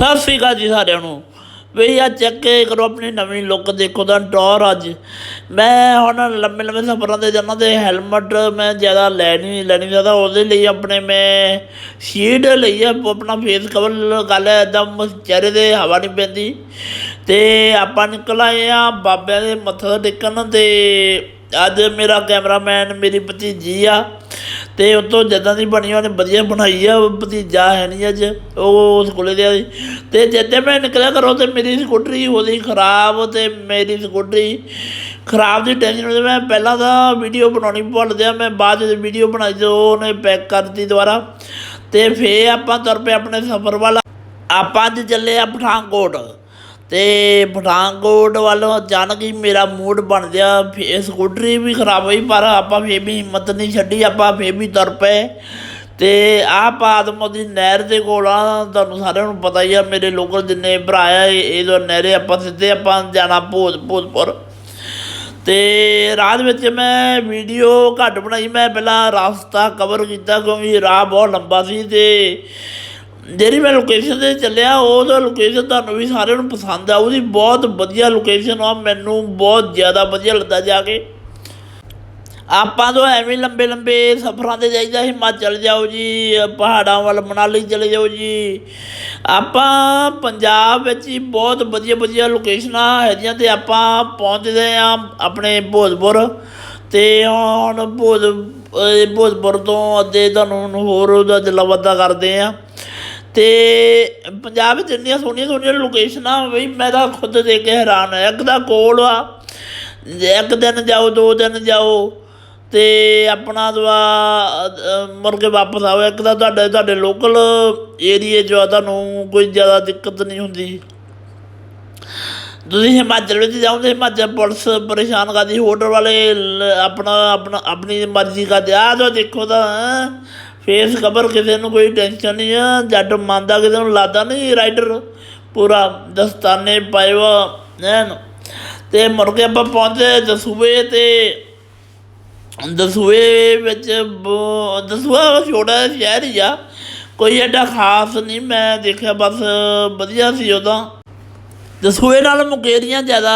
ਸਤਿ ਸ੍ਰੀ ਅਕਾਲ ਜੀ ਸਾਰਿਆਂ ਨੂੰ। ਵੀ ਆ ਚੈੱਕ ਕਰੋ ਆਪਣੀ ਨਵੀਂ ਲੁੱਕ ਦੇਖੋ ਤਾਂ ਟੌਰ ਅੱਜ। ਮੈਂ ਹੁਣ ਲੰਮੇ ਲੰਮੇ ਸਫ਼ਰਾਂ ਤੇ ਜਾਣਾ ਤੇ ਹੈਲਮਟ ਮੈਂ ਜ਼ਿਆਦਾ ਲੈ ਨਹੀਂ, ਲੈਣੀ ਜ਼ਿਆਦਾ। ਉਹਦੇ ਲਈ ਆਪਣੇ ਮੈਂ ਸ਼ੀਟ ਲਈ ਆ ਆਪਣਾ ਫੇਸ ਕਵਰ ਲਗਾ ਲਿਆ ਇੱਕਦਮ ਚਿਹਰੇ ਤੇ ਹਵਾ ਨਹੀਂ ਪੈਂਦੀ। ਤੇ ਆਪਾਂ ਨਿਕਲ ਆਏ ਆ ਬਾਬਿਆਂ ਦੇ ਮੱਥਾ ਟੇਕਣ ਤੇ। ਅੱਜ ਮੇਰਾ ਕੈਮਰਾਮੈਨ ਮੇਰੀ ਭਤੀਜੀ ਆ। ਤੇ ਉਤੋਂ ਜਿੱਦਾਂ ਦੀ ਬਣੀ, ਉਹਨੇ ਵਧੀਆ ਬਣਾਈ ਆ ਭਤੀਜਾ ਹੈ ਨਹੀਂ ਅੱਜ, ਉਹ ਸਕੂਲੇ ਦੇ ਸੀ। ਤੇ ਜਿੱਦੇ ਮੈਂ ਨਿਕਲਿਆ ਘਰੋਂ ਤੇ ਮੇਰੀ ਸਕੂਟਰੀ ਉਹਦੀ ਖਰਾਬ ਤੇ ਮੇਰੀ ਸਕੂਟਰੀ ਖਰਾਬ ਦੀ ਟੈਨਸ਼ਨ ਵਿੱਚ ਮੈਂ ਪਹਿਲਾਂ ਤਾਂ ਵੀਡੀਓ ਬਣਾਉਣੀ ਭੁੱਲ ਗਿਆ, ਮੈਂ ਬਾਅਦ ਵਿੱਚ ਵੀਡੀਓ ਬਣਾਈ ਤੇ ਉਹਨੇ ਪੈਕ ਕਰ ਦਿੱਤੀ ਦੁਬਾਰਾ। ਤੇ ਫੇਰ ਆਪਾਂ ਤੁਰ ਪਏ ਆਪਣੇ ਸਫ਼ਰ ਵੱਲ। ਆਪਾਂ ਅੱਜ ਚੱਲੇ ਆ ਪਠਾਨਕੋਟ। ਤੇ ਪਠਾਨਕੋਟ ਵੱਲੋਂ ਅਚਾਨਕ ਹੀ ਮੇਰਾ ਮੂਡ ਬਣ ਗਿਆ। ਫੇ ਸਕੂਟਰੀ ਵੀ ਖਰਾਬ ਹੋਈ, ਪਰ ਆਪਾਂ ਫੇਰ ਵੀ ਹਿੰਮਤ ਨਹੀਂ ਛੱਡੀ, ਆਪਾਂ ਫੇਰ ਵੀ ਤੁਰ ਪਏ। ਤੇ ਆਹ ਪਾਦਮੋ ਦੀ ਨਹਿਰ ਦੇ ਕੋਲ ਆ, ਤੁਹਾਨੂੰ ਸਾਰਿਆਂ ਨੂੰ ਪਤਾ ਹੀ ਆ, ਮੇਰੇ ਲੋਕਲ ਜਿੰਨੇ ਭਰਾ ਆ, ਇਹ ਦੋ ਨਹਿਰੇ ਆਪਾਂ ਸਿੱਧੇ ਆਪਾਂ ਜਾਣਾ ਭੋਜ ਭੋਜਪੁਰ। ਤੇ ਰਾਤ ਵਿੱਚ ਮੈਂ ਵੀਡੀਓ ਘੱਟ ਬਣਾਈ, ਮੈਂ ਪਹਿਲਾਂ ਰਸਤਾ ਕਵਰ ਕੀਤਾ, ਕਿਉਂਕਿ ਰਾਹ ਬਹੁਤ ਲੰਬਾ ਸੀ ਤੇ ਜਿਹੜੀ ਮੈਂ ਲੋਕੇਸ਼ਨ ਤੇ ਚੱਲਿਆ ਉਹਦਾ ਲੋਕੇਸ਼ਨ ਤੁਹਾਨੂੰ ਵੀ ਸਾਰਿਆਂ ਨੂੰ ਪਸੰਦ ਆ। ਉਹਦੀ ਬਹੁਤ ਵਧੀਆ ਲੋਕੇਸ਼ਨ ਆ। ਮੈਨੂੰ ਬਹੁਤ ਜ਼ਿਆਦਾ ਵਧੀਆ ਲੱਗਾ ਜਾ ਕੇ। ਆਪਾਂ ਤੋਂ ਐਵੇਂ ਲੰਬੇ ਲੰਬੇ ਸਫ਼ਰਾਂ ਤੇ ਜਾਈਦਾ, ਹਿਮਾਚਲ ਜਾਓ ਜੀ, ਪਹਾੜਾਂ ਵੱਲ, ਮਨਾਲੀ ਚਲੇ ਜਾਓ ਜੀ। ਆਪਾਂ ਪੰਜਾਬ ਵਿੱਚ ਹੀ ਬਹੁਤ ਵਧੀਆ ਵਧੀਆ ਲੋਕੇਸ਼ਨਾਂ ਹੈਗੀਆਂ ਤੇ ਆਪਾਂ ਪਹੁੰਚਦੇ ਆ ਆਪਣੇ ਭੋਜਪੁਰ। ਤੇ ਹੁਣ ਭੋਜ ਭੋਜਪੁਰ ਤੋਂ ਅੱਗੇ ਤੁਹਾਨੂੰ ਹੋਰ ਉਹਦਾ ਜਲਾਵਦਾ ਕਰਦੇ ਆ। ਤੇ ਪੰਜਾਬ ਵਿੱਚ ਇੰਨੀਆਂ ਸੋਹਣੀਆਂ ਸੋਹਣੀਆਂ ਲੋਕੇਸ਼ਨਾਂ, ਬਈ ਮੈਂ ਤਾਂ ਖੁਦ ਦੇਖ ਕੇ ਹੈਰਾਨ ਹੋਇਆ। ਇੱਕ ਤਾਂ ਕੋਲ ਆ ਇੱਕ ਦਿਨ ਜਾਓ, ਦੋ ਦਿਨ ਜਾਓ, ਤੇ ਆਪਣਾ ਦਵਾ ਮੁੜ ਕੇ ਵਾਪਸ ਆਓ। ਇੱਕ ਤਾਂ ਤੁਹਾਡੇ ਤੁਹਾਡੇ ਲੋਕਲ ਏਰੀਏ 'ਚ ਆ, ਤੁਹਾਨੂੰ ਕੋਈ ਜ਼ਿਆਦਾ ਦਿੱਕਤ ਨਹੀਂ ਹੁੰਦੀ। ਤੁਸੀਂ ਹਿਮਾਚਲ ਵਿੱਚ ਜਾਓਗੇ ਹਿਮਾਚਲ ਪੁਲਿਸ ਪਰੇਸ਼ਾਨ ਕਰਦੀ, ਹੋਟਲ ਵਾਲੇ ਆਪਣਾ ਆਪਣਾ, ਆਪਣੀ ਮਰਜ਼ੀ ਕਰਦੇ। ਆ ਜੋ ਦੇਖੋ ਤਾਂ ਫੇਸ ਕਵਰ ਕਿਸੇ ਨੂੰ ਕੋਈ ਟੈਨਸ਼ਨ ਨਹੀਂ ਆ, ਜੱਟ ਮੰਨਦਾ, ਕਿਸੇ ਨੂੰ ਲਾਦਾ ਨਹੀਂ ਰਾਈਡਰ ਪੂਰਾ ਦਸਤਾਨੇ ਪਾਏ ਵਾ, ਐਨ। ਤੇ ਮੁੜ ਕੇ ਆਪਾਂ ਪਹੁੰਚੇ ਦਸੂਏ ਤੇ ਦਸੂਏ ਵਿੱਚ ਬ- ਦਸੂਆ ਛੋਟਾ ਜਿਹਾ ਸ਼ਹਿਰ ਹੀ ਆ। ਕੋਈ ਐਡਾ ਖਾਸ ਨਹੀਂ, ਮੈਂ ਦੇਖਿਆ ਬਸ ਵਧੀਆ ਸੀ ਉਹਦਾ। ਦਸੂਏ ਨਾਲ ਮੁਕੇਰੀਆਂ ਜ਼ਿਆਦਾ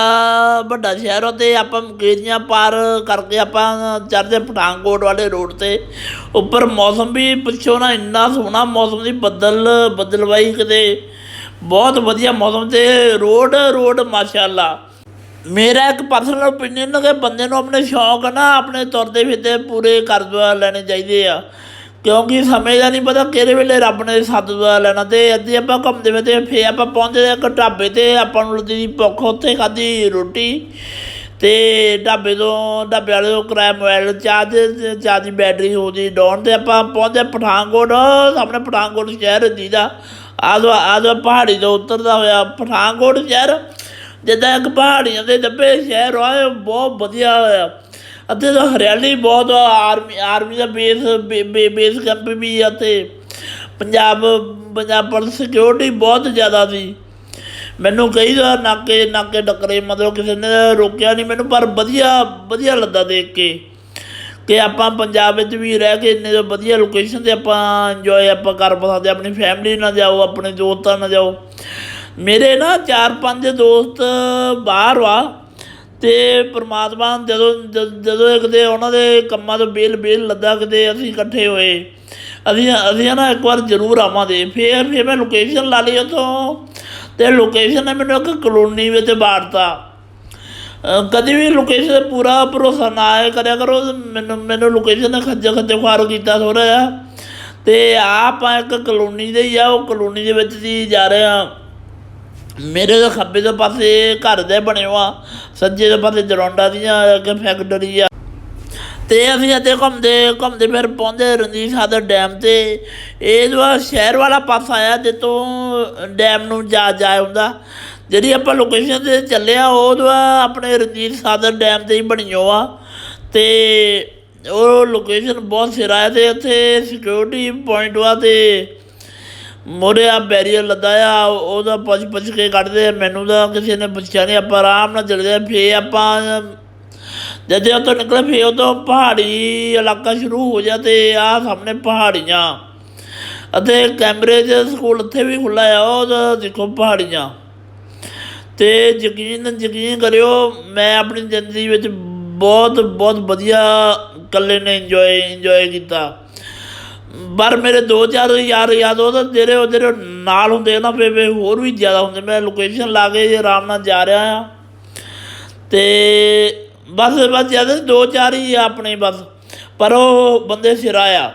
ਵੱਡਾ ਸ਼ਹਿਰ ਆ ਤੇ ਆਪਾਂ ਮੁਕੇਰੀਆਂ ਪਾਰ ਕਰਕੇ ਆਪਾਂ ਚੜ੍ਹਦੇ ਪਠਾਨਕੋਟ ਵਾਲੇ ਰੋਡ ਤੇ। ਉੱਪਰ ਮੌਸਮ ਵੀ ਪਿੱਛੋਂ ਨਾ, ਇੰਨਾ ਸੋਹਣਾ ਮੌਸਮ ਦੀ ਬੱਦਲ, ਬੱਦਲਵਾਈ ਕਿਤੇ। ਬਹੁਤ ਵਧੀਆ ਮੌਸਮ ਤੇ ਰੋਡ ਰੋਡ ਮਾਸ਼ਾਅੱਲਾ। ਮੇਰਾ ਇੱਕ ਪਰਸਨਲ ਓਪੀਨੀਅਨ ਹੈ ਕਿ ਬੰਦੇ ਨੂੰ ਆਪਣੇ ਸ਼ੌਂਕ ਨਾ, ਆਪਣੇ ਤੁਰਦੇ ਫਿਰਦੇ ਪੂਰੇ ਕਰ ਲੈਣੇ ਚਾਹੀਦੇ ਆ। ਕਿਉਂਕਿ ਸਮੇਂ ਦਾ ਨਹੀਂ ਪਤਾ ਕਿਹੜੇ ਵੇਲੇ ਰੱਬ ਨੇ ਸੱਦ ਦਵਾ ਲੈਣਾ ਤੇ ਅੱਧੇ ਆਪਾਂ ਘੁੰਮਦੇ ਫਿਰਦੇ ਫੇ ਆਪਾਂ ਪਹੁੰਚਦੇ ਇੱਕ ਢਾਬੇ ਤੇ, ਆਪਾਂ ਨੂੰ ਲੱਗੀ ਦੀ ਭੁੱਖ, ਉੱਥੇ ਖਾਧੀ ਰੋਟੀ ਤੇ ਢਾਬੇ ਤੋਂ, ਢਾਬੇ ਵਾਲੇ ਤੋਂ ਕਰਾਇਆ ਮੋਬਾਈਲ ਚਾਰਜ ਚਾਹ ਦੀ ਬੈਟਰੀ ਉਹਦੀ ਡਾਊਨ ਤੇ ਆਪਾਂ ਪਹੁੰਚੇ ਪਠਾਨਕੋਟ, ਸਾਹਮਣੇ ਪਠਾਨਕੋਟ ਸ਼ਹਿਰ ਦੀਦਾ। ਆਦੋ ਆਦੋ ਪਹਾੜੀ ਤੋਂ ਉਤਰਦਾ ਹੋਇਆ ਪਠਾਨਕੋਟ ਸ਼ਹਿਰ। ਜਿੱਦਾਂ ਇੱਕ ਪਹਾੜੀਆਂ ਦੇ ਦੱਬੇ ਸ਼ਹਿਰ ਆ ਬਹੁਤ ਵਧੀਆ ਹੋਇਆ। ਅਤੇ ਹਰਿਆਲੀ ਬਹੁਤ ਆ, ਆਰਮੀ ਆਰਮੀ ਦਾ ਬੇਸ ਬੇ- ਬੇ- ਬੇਸ ਕੈਂਪ ਵੀ ਅਤੇ ਪੰਜਾਬ ਪੰਜਾਬ ਪੁਲਿਸ ਸਿਕਿਉਰਿਟੀ ਬਹੁਤ ਜ਼ਿਆਦਾ ਸੀ। ਮੈਨੂੰ ਕਈ ਵਾਰ ਨਾਕੇ ਨਾਕੇ ਟੱਕਰੇ ਮਤਲਬ ਕਿਸੇ ਨੇ ਰੋਕਿਆ ਨਹੀਂ ਮੈਨੂੰ ਪਰ ਵਧੀਆ ਵਧੀਆ ਲੱਗਾ ਦੇਖ ਕੇ ਕਿ ਆਪਾਂ ਪੰਜਾਬ ਵਿੱਚ ਵੀ ਰਹਿ ਕੇ ਇੰਨੇ ਵਧੀਆ ਲੋਕੇਸ਼ਨ ਤੇ ਆਪਾਂ ਇੰਜੋਏ ਆਪਾਂ ਕਰ ਸਕਦੇ ਆਪਣੀ ਫੈਮਿਲੀ ਨਾਲ ਜਾਓ ਆਪਣੇ ਦੋਸਤਾਂ ਨਾਲ ਜਾਓ। ਮੇਰੇ ਨਾ ਚਾਰ ਪੰਜ ਦੋਸਤ ਬਾਹਰ ਵਾ ਤੇ ਪ੍ਰਮਾਤਮਾ ਜਦੋਂ, ਜਦ- ਜਦੋਂ ਕਿਤੇ ਉਹਨਾਂ ਦੇ ਕੰਮਾਂ ਤੋਂ ਬੇਲ ਬੇਲ ਲੱਦਾ ਕਿਤੇ ਅਸੀਂ ਇਕੱਠੇ ਹੋਏ। ਅਸੀਂ ਅਸੀਂ ਨਾ ਇੱਕ ਵਾਰ ਜ਼ਰੂਰ ਆਵਾਂਗੇ। ਫੇਰ ਫੇਰ ਮੈਂ ਲੋਕੇਸ਼ਨ ਲਾ ਲਈ ਉੱਥੋਂ। ਤੇ ਲੋਕੇਸ਼ਨ ਨੇ ਮੈਨੂੰ ਇੱਕ ਕਲੋਨੀ ਵਿੱਚ ਬਾੜਤਾ ਅਹ ਕਦੀ ਵੀ ਲੋਕੇਸ਼ਨ ਪੂਰਾ ਭਰੋਸਾ ਨਾ ਆਇਆ, ਕਰਿਆ ਕਰੋ। ਮੈਨੂੰ ਮੈਨੂੰ ਲੋਕੇਸ਼ਨ ਨੇ ਖੱਜੇ ਖੱਜੇ ਖੁਆਰ ਕੀਤਾ ਥੋੜਾ ਜਿਹਾ। ਤੇ ਆਪਾਂ ਇੱਕ ਕਲੋਨੀ ਦੇ ਹੀ ਆ, ਉਹ ਕਲੋਨੀ ਦੇ ਵਿੱਚ ਦੀ ਜਾ ਰਹੇ ਆ ਮੇਰੇ ਦੇ ਖੱਬੇ ਦੇ ਪਾਸੇ ਘਰ ਦੇ ਬਣੇ ਹੋਆ, ਸੱਜੇ ਦੇ ਪਾਸੇ ਜਰੌਂਡਾ ਦੀਆਂ ਅੱਗੇ ਫੈਕਟਰੀ ਆ। ਤੇ ਅਸੀਂ ਇੱਥੇ ਘੁੰਮਦੇ ਘੁੰਮਦੇ ਫਿਰ ਪਹੁੰਚੇ ਰਣਜੀਤ ਸਾਦਰ ਡੈਮ ਤੇ। ਇਹ ਜੋ ਸ਼ਹਿਰ ਵਾਲਾ ਪਾਸਾ ਆਇਆ ਜਿੱਤੋਂ ਡੈਮ ਨੂੰ ਜਾ ਜਾਇ ਹੁੰਦਾ। ਜਿਹੜੀ ਆਪਾਂ ਲੋਕੇਸ਼ਨ ਤੇ ਚੱਲੇ ਆ, ਉਹ ਜੋ ਆਪਣੇ ਰਣਜੀਤ ਸਾਦਰ ਡੈਮ ਤੇ ਹੀ ਬਣੀ ਹੋ ਆ ਤੇ ਉਹ ਲੋਕੇਸ਼ਨ ਬਹੁਤ ਸਿਰਾ ਆਇਆ ਤੇ ਉੱਥੇ ਸਿਕਿਉਰਿਟੀ ਪੁਆਇੰਟ ਵਾ ਤੇ ਮੋਰੇ ਆ ਬੈਰੀਅਰ ਲੱਗਾ ਆ ਉਹਦਾ ਪੁੱਛ ਪੁੱਛ ਕੇ ਕੱਢਦੇ ਆ। ਮੈਨੂੰ ਤਾਂ ਕਿਸੇ ਨੇ ਪੁੱਛਿਆ ਨਹੀਂ ਆਪਾਂ ਆਰਾਮ ਨਾਲ ਚੱਲਦੇ ਆ ਫੇ ਆਪਾਂ, ਜਦ ਉੱਥੋਂ ਨਿਕਲੇ ਫੇ ਤੋਂ ਪਹਾੜੀ ਇਲਾਕਾ ਸ਼ੁਰੂ ਹੋ ਜਾ ਤੇ ਆ ਸਾਹਮਣੇ ਪਹਾੜੀਆਂ ਅਤੇ ਕੈਂਬਰੇਜ ਸਕੂਲ ਉੱਥੇ ਵੀ ਖੁੱਲ੍ਹਾ ਆ, ਉਹ ਤਾਂ ਦੇਖੋ ਪਹਾੜੀਆਂ ਤੇ ਯਕੀਨ ਯਕੀਨ ਕਰਿਓ, ਮੈਂ ਆਪਣੀ ਜ਼ਿੰਦਗੀ ਵਿੱਚ ਬਹੁਤ ਬਹੁਤ ਵਧੀਆ, ਇਕੱਲੇ ਨੇ ਇੰਜੋਏ ਇੰਜੋਏ ਕੀਤਾ ਪਰ ਮੇਰੇ ਦੋ ਚਾਰ ਯਾਰ ਯਾਦ ਉਹ ਤਾਂ ਜਿਹੜੇ ਉਹ ਜਿਹੜੇ ਨਾਲ ਹੁੰਦੇ ਨਾ ਫੇ ਹੋਰ ਵੀ ਜ਼ਿਆਦਾ ਹੁੰਦੇ। ਮੈਂ ਲੋਕੇਸ਼ਨ ਲਾ ਕੇ ਜੇ ਆਰਾਮ ਨਾਲ ਜਾ ਰਿਹਾ ਆ ਤੇ ਬਸ ਬਸ ਜ਼ਿਆਦਾ ਦੋ ਚਾਰ ਹੀ ਆ ਆਪਣੇ ਬਸ। ਪਰ ਉਹ ਬੰਦੇ ਸਿਰਾ ਆ।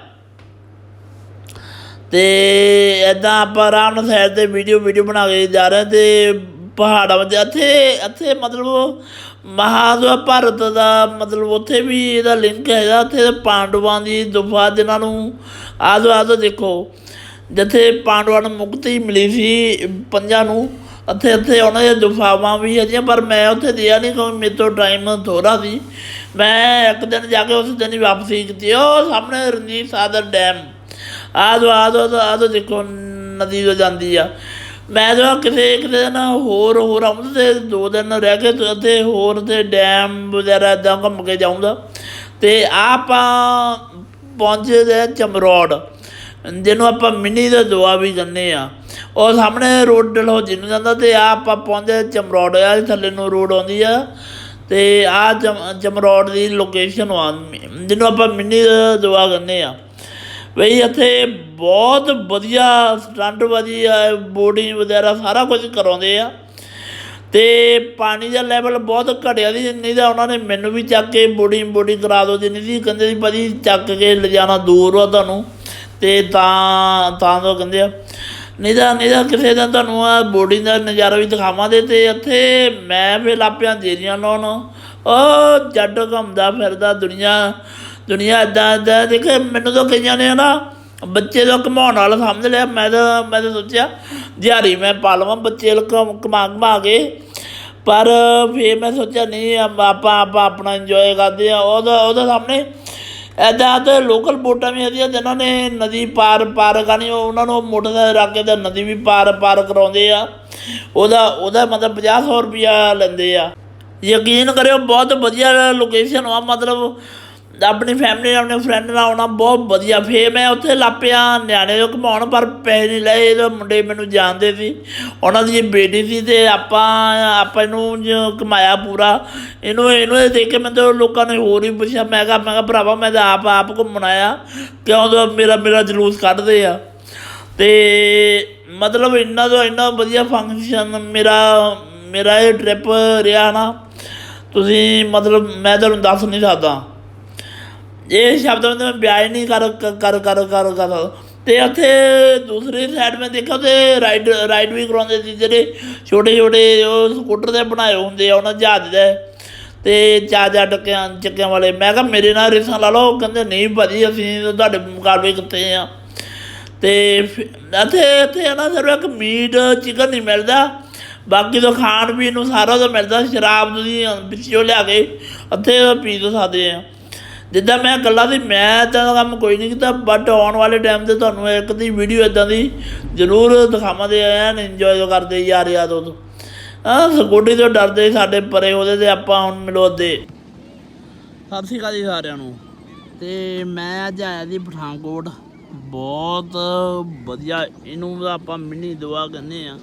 ਤੇ ਐਦਾਂ ਆਪਾਂ ਆਰਾਮ ਨਾਲ ਸਾਈਡ ਤੇ ਵੀਡੀਓ ਵੀਡੀਓ ਬਣਾ ਕੇ ਜਾ ਰਹੇ ਤੇ ਪਹਾੜਾਂ ਵਿੱਚ, ਇੱਥੇ ਇੱਥੇ ਮਤਲਬ ਮਹਾਭਾਰਤ ਦਾ ਮਤਲਬ ਉੱਥੇ ਵੀ ਇਹਦਾ ਲਿੰਕ ਹੈਗਾ, ਉੱਥੇ ਪਾਂਡਵਾਂ ਦੀ ਦੁਫਾ ਜਿਨ੍ਹਾਂ ਨੂੰ ਆਦੋ ਆਦੋ ਦੇਖੋ। ਜਿੱਥੇ ਪਾਂਡਵਾਂ ਨੂੰ ਮੁਕਤੀ ਮਿਲੀ ਸੀ ਪੰਜਾਂ ਨੂੰ, ਇੱਥੇ ਇੱਥੇ ਉਹਨਾਂ ਦੀਆਂ ਦੁਫਾਵਾਂ ਵੀ ਹੈਗੀਆਂ, ਪਰ ਮੈਂ ਉੱਥੇ ਗਿਆ ਨਹੀਂ ਕਿਉਂਕਿ ਮੇਰੇ ਤੋਂ ਟਾਈਮ ਥੋੜਾ ਸੀ। ਮੈਂ ਇੱਕ ਦਿਨ ਜਾ ਕੇ ਉਸ ਦਿਨ ਹੀ ਵਾਪਸੀ ਕੀਤੀ, ਉਹ ਸਾਹਮਣੇ ਰਣਜੀਤ ਸਾਗਰ ਡੈਮ ਆਦੋ ਆਦੋ ਆਦੋ ਦੇਖੋ, ਨਦੀ ਜੋ ਜਾਂਦੀ ਆ। ਮੈਂ ਜੋ ਕਿਸੇ ਇੱਕ ਦਿਨ ਹੋਰ ਹੋਰ ਆਉਂਦਾ ਤੇ ਦੋ ਦਿਨ ਰਹਿ ਕੇ ਤੇ ਹੋਰ ਤੇ ਡੈਮ ਵਗੈਰਾ ਏਦਾਂ ਘੁੰਮ ਕੇ ਜਾਊਂਗਾ। ਤੇ ਆਪਾਂ ਪਹੁੰਚੇ ਦੇ ਚਮਰੋੜ, ਜਿਹਨੂੰ ਆਪਾਂ ਮਿੰਨੀ ਦਾ ਦੁਆ ਵੀ ਕਹਿੰਦੇ ਆ। ਉਹ ਸਾਹਮਣੇ ਰੋਡ ਡਲਹੌਜੀ ਨੂੰ ਜਾਂਦਾ ਤੇ ਆ ਆਪਾਂ ਪਹੁੰਚੇ ਚਮਰੋੜ ਆ ਥੱਲੇ ਨੂੰ ਰੋਡ ਆਉਂਦੀ ਆ। ਤੇ ਆ ਚਮਰੋੜ ਦੀ ਲੋਕੇਸ਼ਨ ਆ। ਜਿਹਨੂੰ ਆਪਾਂ ਮਿੰਨੀ ਦਾ ਦੁਆ ਕਹਿੰਦੇ ਆ। ਬਈ ਇੱਥੇ ਬਹੁਤ ਵਧੀਆ ਸਟੰਟ ਵਧੀਆ ਬੋਡਿੰਗ ਵਗੈਰਾ ਸਾਰਾ ਕੁਝ ਕਰਾਉਂਦੇ ਆ। ਤੇ ਪਾਣੀ ਦਾ ਲੈਵਲ ਬਹੁਤ ਘਟਿਆ ਦੀ ਨਹੀਂ ਤਾਂ ਉਹਨਾਂ ਨੇ ਮੈਨੂੰ ਵੀ ਚੱਕ ਕੇ ਬੋਡਿੰਗ ਬੋਡਿੰਗ ਕਰਾ ਦੋ ਜਿੰਨੀ ਸੀ। ਕਹਿੰਦੇ ਸੀ, ਭਾਜੀ ਚੱਕ ਕੇ ਲਿਜਾਣਾ ਦੂਰ ਆ ਤੁਹਾਨੂੰ। ਤੇ ਤਾਂ ਤਾਂ ਤੋਂ ਕਹਿੰਦੇ ਆ, ਨਹੀਂ ਤਾਂ ਨਹੀਂ ਤਾਂ ਕਿਸੇ ਦਿਨ ਤੁਹਾਨੂੰ ਆ ਬੋਡਿੰਗ ਦਾ ਨਜ਼ਾਰਾ ਵੀ ਦਿਖਾਵਾਂਗੇ। ਤੇ ਇੱਥੇ ਮੈਂ ਫਿਰ ਲਾਪਿਆਂ ਦੇਰੀਆਂ ਲਾਉਣ। ਉਹ ਜੱਟ ਘੁੰਮਦਾ ਫਿਰਦਾ ਦੁਨੀਆ ਦੁਨੀਆ ਇਦਾਂ ਇਦਾਂ ਦੇਖੇ, ਮੈਨੂੰ ਤਾਂ ਕਈਆਂ ਨੇ ਨਾ ਬੱਚੇ ਦਾ ਘਮਾਉਣ ਵਾਲਾ ਸਮਝ ਲਿਆ, ਮੈਂ ਤਾਂ ਮੈਂ ਤਾਂ ਸੋਚਿਆ ਦਿਹਾੜੀ ਮੈਂ ਪਾ ਲਵਾਂ, ਬੱਚੇ ਨੂੰ ਘੁੰਮ- ਘੁਮਾ ਘੁਮਾ ਕੇ। ਪਰ ਫਿਰ ਮੈਂ ਸੋਚਿਆ, ਨਹੀਂ ਆਪਾਂ ਆਪਾਂ ਆਪਣਾ ਇੰਜੋਏ ਕਰਦੇ ਆ ਉਹਦਾ ਉਹਦੇ ਸਾਹਮਣੇ ਐਦਾਂ ਤੇ ਲੋਕਲ ਬੋਟਾਂ ਵੀ ਹੈਗੀਆਂ ਜਿਨ੍ਹਾਂ ਨੇ ਨਦੀ ਪਾਰ ਪਾਰ ਕਰਨੀ, ਉਹ ਉਹਨਾਂ ਨੂੰ ਮੋਟਰ ਦਾ ਰੱਖ ਕੇ ਤੇ ਨਦੀ ਵੀ ਪਾਰ ਪਾਰ ਕਰਾਉਂਦੇ ਆ। ਉਹਦਾ ਉਹਦਾ ਮਤਲਬ 50 ਰੁਪਿਆ ਲੈਂਦੇ ਆ। ਯਕੀਨ ਕਰਿਓ, ਬਹੁਤ ਵਧੀਆ ਲੋਕੇਸ਼ਨ ਆ, ਮਤਲਬ ਆਪਣੀ ਫੈਮਿਲੀ ਨਾਲ, ਆਪਣੇ ਫਰੈਂਡ ਨਾਲ ਆਉਣਾ ਬਹੁਤ ਵਧੀਆ। ਫੇਰ ਮੈਂ ਉੱਥੇ ਲਾਪਿਆ ਨਿਆਣੇ ਨੂੰ ਘੁਮਾਉਣ, ਪਰ ਪੈਸੇ ਨਹੀਂ ਲਏ। ਇਹਦੇ ਮੁੰਡੇ ਮੈਨੂੰ ਜਾਣਦੇ ਸੀ। ਉਹਨਾਂ ਦੀ ਬੇਟੀ ਸੀ ਤੇ ਆਪਾਂ ਆਪਾਂ ਇਹਨੂੰ ਜੋ ਪੂਰਾ। ਇਹਨੂੰ ਇਹਨੂੰ ਇਹ ਦੇਖ ਕੇ ਮੈਂ ਤਾਂ ਲੋਕਾਂ ਨੇ ਹੋਰ ਹੀ ਪੁੱਛਿਆ। ਮੈਂ ਕਿਹਾ ਮੈਂ ਕਿਹਾ, ਭਰਾਵਾ, ਮੈਂ ਤਾਂ ਆਪ ਆਪ ਘੁੰਮਣ ਆਇਆ। ਕਿਉਂ ਤਾਂ ਮੇਰਾ ਮੇਰਾ ਜਲੂਸ ਕੱਢਦੇ ਆ। ਤੇ ਮਤਲਬ ਇੰਨਾ ਤੋਂ ਇੰਨਾ ਵਧੀਆ ਫੰਕਸ਼ਨ ਮੇਰਾ ਮੇਰਾ ਇਹ ਟ੍ਰਿਪ ਰਿਹਾ ਨਾ। ਤੁਸੀਂ ਮਤਲਬ ਮੈਂ ਤੁਹਾਨੂੰ ਦੱਸ ਨਹੀਂ ਸਕਦਾ। ਇਹ ਸ਼ਬਦ ਵਿੱਚ ਮੈਂ ਬਿਆਨ ਨਹੀਂ ਕਰ ਕਰ ਕਰ ਕਰ ਕਰ ਸਕਦਾ ਤੇ ਉੱਥੇ ਦੂਸਰੀ ਸਾਈਡ ਮੈਂ ਦੇਖਿਆ ਤੇ ਰਾਈਡ ਰਾਈਡ ਵੀ ਕਰਾਉਂਦੇ ਸੀ, ਜਿਹੜੇ ਛੋਟੇ ਛੋਟੇ ਉਹ ਸਕੂਟਰ ਦੇ ਬਣਾਏ ਹੁੰਦੇ ਆ, ਉਹਨਾਂ ਜਹਾਜ਼ ਦੇ। ਤੇ ਚਾਰ ਚਾਰ ਟੱਕਿਆਂ ਚੱਕਿਆਂ ਵਾਲੇ। ਮੈਂ ਕਿਹਾ, ਮੇਰੇ ਨਾਲ ਰਿਸਾਂ ਲਾ ਲਓ। ਕਹਿੰਦੇ, ਨਹੀਂ ਭਾਜੀ, ਅਸੀਂ ਤੁਹਾਡੇ ਮੁਕਾਬਲੇ ਕਿੱਥੇ ਆ? ਤੇ ਫਿਰ ਇੱਥੇ ਇੱਥੇ ਨਾ, ਸਿਰਫ ਇੱਕ ਮੀਟ ਚਿਕਨ ਨਹੀਂ ਮਿਲਦਾ। ਬਾਕੀ ਤਾਂ ਖਾਣ ਪੀਣ ਨੂੰ ਸਾਰਾ ਤਾਂ ਮਿਲਦਾ, ਸ਼ਰਾਬ ਤੁਸੀਂ ਵਿੱਚੋਂ ਲਿਆ ਕੇ ਉੱਥੇ ਪੀ ਤੋਂ ਸਕਦੇ ਆ। ਜਿੱਦਾਂ ਮੈਂ ਇਕੱਲਾ ਸੀ, ਮੈਂ ਤਾਂ ਦਾ ਕੰਮ ਕੋਈ ਨਹੀਂ ਕੀਤਾ ਬਟ ਆਉਣ ਵਾਲੇ ਟਾਈਮ ਤੇ ਤੁਹਾਨੂੰ ਇੱਕ ਦੀ ਵੀਡੀਓ ਇਦਾਂ ਦੀ ਜ਼ਰੂਰ ਦਿਖਾਵਾਂਗੇ, ਐਨ ਇੰਜੋਏ ਕਰਦੇ ਯਾਰ, ਯਾਦ ਉਦੋਂ। ਆ ਸਕੂਟੀ ਤੋਂ ਡਰਦੇ ਸਾਡੇ ਪਰੇ, ਉਹਦੇ ਤੇ ਆਪਾਂ ਹੁਣ ਮਿਲੋਦੇ। ਸਤਿ ਸ਼੍ਰੀ ਅਕਾਲ ਜੀ ਸਾਰਿਆਂ ਨੂੰ। ਤੇ ਮੈਂ ਅੱਜ ਆਇਆ ਜੀ ਪਠਾਨਕੋਟ। ਬਹੁਤ ਵਧੀਆ, ਇਹਨੂੰ ਤਾਂ ਆਪਾਂ ਮਿੰਨੀ ਦੁਆ ਕਹਿੰਦੇ ਆ।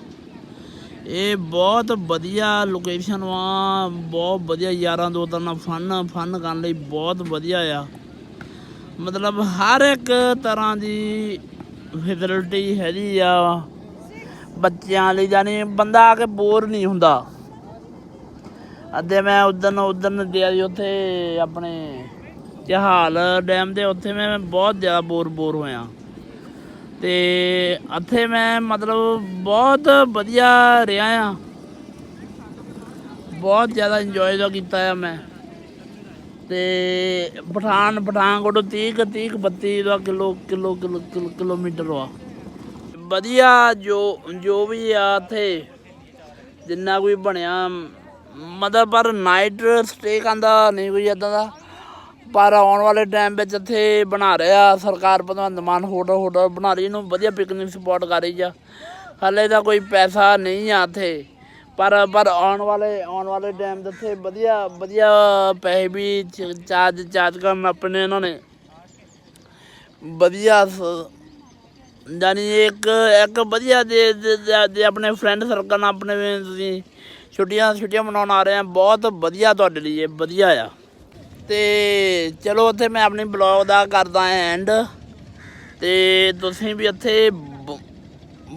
ਇਹ ਬਹੁਤ ਵਧੀਆ ਲੋਕੇਸ਼ਨ ਵਾ। ਬਹੁਤ ਵਧੀਆ ਯਾਰਾਂ ਦੋਸਤਾਂ ਨਾਲ ਫਨ ਫਨ ਕਰਨ ਲਈ ਬਹੁਤ ਵਧੀਆ ਆ। ਮਤਲਬ ਹਰ ਇੱਕ ਤਰ੍ਹਾਂ ਦੀ ਫੈਸਿਲਿਟੀ ਹੈਗੀ ਆ। ਬੱਚਿਆਂ ਲਈ ਜਾਨੀ ਬੰਦਾ ਆ ਕੇ ਬੋਰ ਨਹੀਂ ਹੁੰਦਾ। ਅੱਦੇ ਮੈਂ ਉਦਨ ਉਦਨ ਗਿਆ ਜੀ, ਉੱਥੇ ਆਪਣੇ ਜਹਾਲ ਡੈਮ ਦੇ, ਉੱਥੇ ਮੈਂ ਬਹੁਤ ਜ਼ਿਆਦਾ ਬੋਰ ਬੋਰ ਹੋਇਆ। ਤੇ ਇੱਥੇ ਮੈਂ ਮਤਲਬ ਬਹੁਤ ਵਧੀਆ ਰਿਹਾ ਆ। ਬਹੁਤ ਜ਼ਿਆਦਾ ਇੰਜੋਏ ਦਾ ਕੀਤਾ ਆ ਮੈਂ। ਤੇ ਪਠਾਨ, ਪਠਾਨਕੋਟ 30 ਕੁ 30 ਕੁ 32 ਦਾ kilo kilo kilo, kilo- kilometre ਆ। ਵਧੀਆ ਜੋ ਜੋ ਵੀ ਆ ਇੱਥੇ, ਜਿੰਨਾ ਕੋਈ ਬਣਿਆ, ਮਤਲਬ ਪਰ ਨਾਈਟ ਸਟੇ ਕਰਦਾ ਨਹੀਂ ਕੋਈ ਇਦਾਂ ਦਾ ਪਰ ਆਉਣ ਵਾਲੇ ਟਾਈਮ ਵਿੱਚ ਇੱਥੇ ਬਣਾ ਰਿਹਾ ਸਰਕਾਰ ਭਗਵੰਤ ਮਾਨ ਹੋਟਲ ਹੋਟਲ ਬਣਾ ਰਹੀ, ਇਹਨੂੰ ਵਧੀਆ ਪਿਕਨਿਕ ਸਪੌਟ ਕਰ ਰਹੀ ਆ। ਹਾਲੇ ਤਾਂ ਕੋਈ ਪੈਸਾ ਨਹੀਂ ਆ ਇੱਥੇ। ਪਰ ਪਰ ਆਉਣ ਵਾਲੇ ਆਉਣ ਵਾਲੇ ਟਾਈਮ ਦੇ ਇੱਥੇ ਵਧੀਆ ਵਧੀਆ ਪੈਸੇ ਵੀ ਚਾਰਜ ਚਾਰਜ ਕਰਨ ਆਪਣੇ ਇਹਨਾਂ ਨੇ। ਵਧੀਆ ਸ- ਜਾਨੀ ਇੱਕ ਇੱਕ ਵਧੀਆ ਜੇ, ਜੇ- ਆਪਣੇ ਫਰੈਂਡ ਸਰਕਲ ਨਾਲ ਆਪਣੇ ਤੁਸੀਂ ਛੁੱਟੀਆਂ ਛੁੱਟੀਆਂ ਮਨਾਉਣ ਆ ਰਹੇ ਆ, ਬਹੁਤ ਵਧੀਆ ਤੁਹਾਡੇ ਲਈ ਇਹ, ਵਧੀਆ ਆ। ਤੇ ਚਲੋ ਉੱਥੇ ਮੈਂ ਆਪਣੀ ਬਲੌਗ ਦਾ ਕਰਦਾ ਐਂਡ ਤੇ ਤੁਸੀਂ ਵੀ ਇੱਥੇ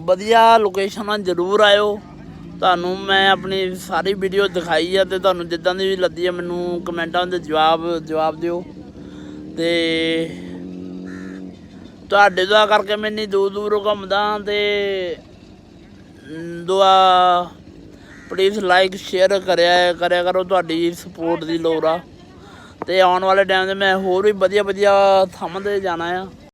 ਵਧੀਆ ਲੋਕੇਸ਼ਨਾਂ ਜ਼ਰੂਰ ਆਇਓ। ਤੁਹਾਨੂੰ ਮੈਂ ਆਪਣੀ ਸਾਰੀ ਵੀਡੀਓ ਦਿਖਾਈ ਆ ਤੇ ਤੁਹਾਨੂੰ ਜਿੱਦਾਂ ਦੀ ਵੀ ਲੱਦੀ ਆ ਮੈਨੂੰ ਕਮੈਂਟਾਂ ਦੇ ਜਵਾਬ ਜਵਾਬ ਦਿਓ। ਤੇ ਤੁਹਾਡੇ ਦੁਆ ਕਰਕੇ ਮੈਂ ਇੰਨੀ ਦੂਰ ਦੂਰ ਘੁੰਮਦਾ ਤੇ ਦੁਆ ਪਲੀਜ਼ ਲਾਈਕ ਸ਼ੇਅਰ ਕਰਿਆ ਕਰਿਆ ਕਰੋ ਤੁਹਾਡੀ ਸਪੋਰਟ ਦੀ ਲੋੜ ਆ। ਤੇ ਆਉਣ ਵਾਲੇ ਟਾਈਮ 'ਤੇ ਮੈਂ ਹੋਰ ਵੀ ਵਧੀਆ ਵਧੀਆ ਥਾਵਾਂ ਤੇ ਜਾਣਾ ਆ।